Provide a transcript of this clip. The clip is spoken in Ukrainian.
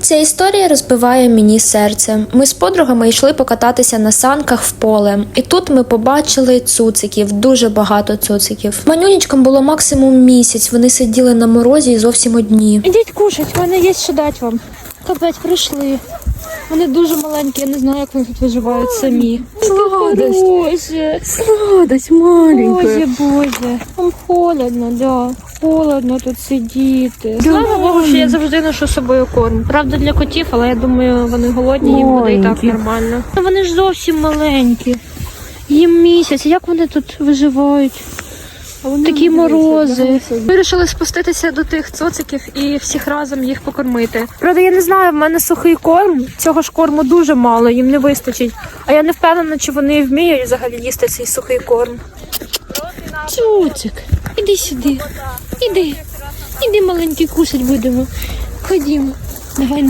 Ця історія розбиває мені серце. Ми з подругами йшли покататися на санках в поле, і тут ми побачили цуциків, дуже багато цуциків. Манюнічкам було максимум місяць. Вони сиділи на морозі і зовсім одні. Ідіть кушать, в мене є що дати вам. Капець, прийшли. Вони дуже маленькі, я не знаю, як вони тут виживають самі. Сладость. Боже, Сладость маленькая. боже, боже. Вам холодно, да. Холодно тут сидіти. Слава Богу, що я завжди ношу з собою корм. Правда, для котів, але я думаю, вони голодні, їм буде і так нормально. Вони ж зовсім маленькі. Їм місяць, як вони тут виживають? Такі морози. Вирішили спуститися до тих цоциків і всіх разом їх покормити. Правда, я не знаю, в мене сухий корм. Цього ж корму дуже мало, їм не вистачить. А я не впевнена, чи вони вміють взагалі їсти цей сухий корм. Цуцик, іди сюди. Іди. Іди, маленький, кушать будемо. Ходімо. Давай